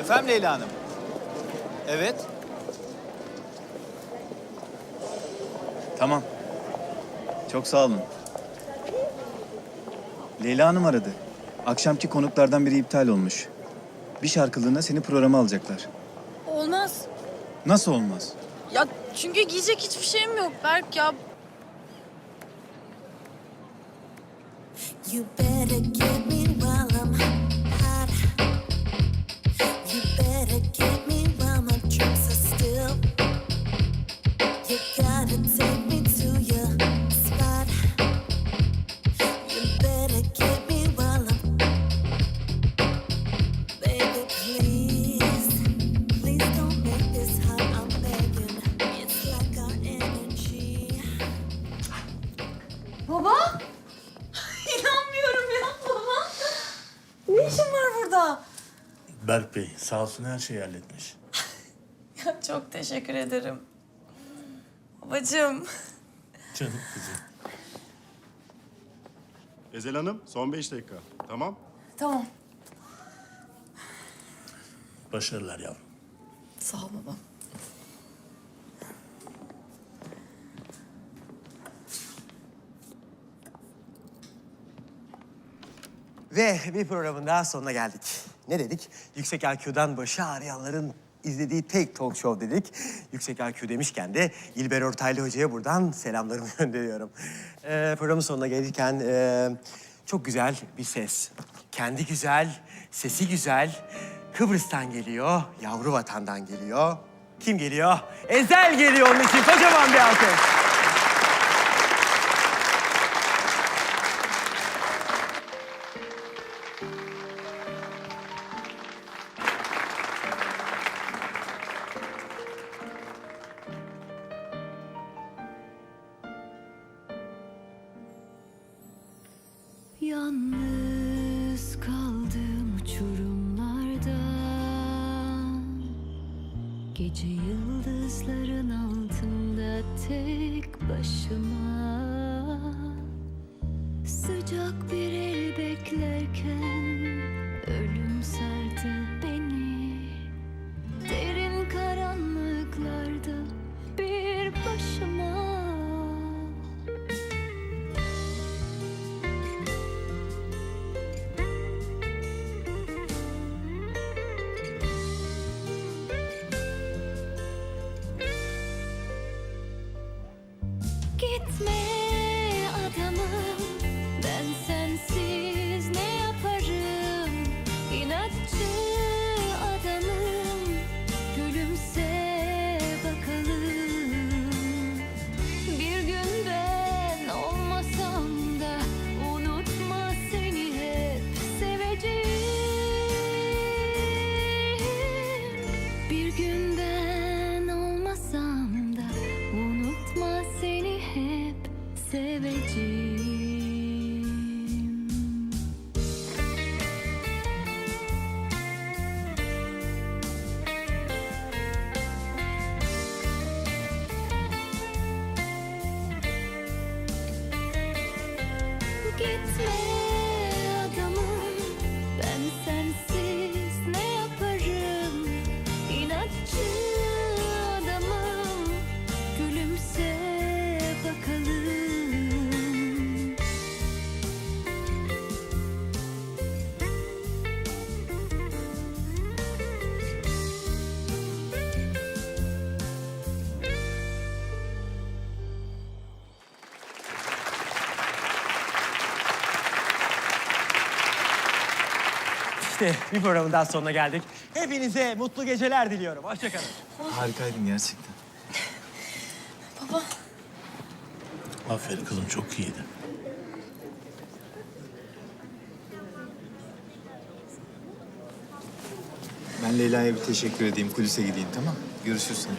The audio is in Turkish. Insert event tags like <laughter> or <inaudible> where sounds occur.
Efendim Leyla Hanım? Evet. Tamam. Çok sağ olun. Leyla Hanım aradı. Akşamki konuklardan biri iptal olmuş. Bir şarkılığına seni programa alacaklar. Olmaz. Nasıl olmaz? Ya çünkü giyecek hiçbir şeyim yok Berk ya. You better get me while Berk Bey sağ olsun her şeyi halletmiş. <laughs> Ya çok teşekkür ederim. Babacığım. Canım kızım. Ezel Hanım son beş dakika. Tamam. Tamam. Başarılar yavrum. Sağ ol baba. Ve bir programın daha sonuna geldik. Ne dedik? Yüksek IQ'dan başı ağrıyanların izlediği tek talk show dedik. Yüksek IQ demişken de İlber Ortaylı Hoca'ya buradan selamlarımı <laughs> gönderiyorum. Ee, programın sonuna gelirken e, çok güzel bir ses. Kendi güzel, sesi güzel. Kıbrıs'tan geliyor, yavru vatandan geliyor. Kim geliyor? Ezel geliyor onun için. Kocaman bir alkış. Yalnız kaldım uçurumlarda. Gece yıldızların altında tek başıma. Sıcak bir el beklerken ölüm man. İşte bir programın daha sonuna geldik. Hepinize mutlu geceler diliyorum. Hoşçakalın. Harikaydın gerçekten. Baba. Aferin kızım çok iyiydi. Ben Leyla'ya bir teşekkür edeyim. Kulise gideyim tamam Görüşürüz sonra.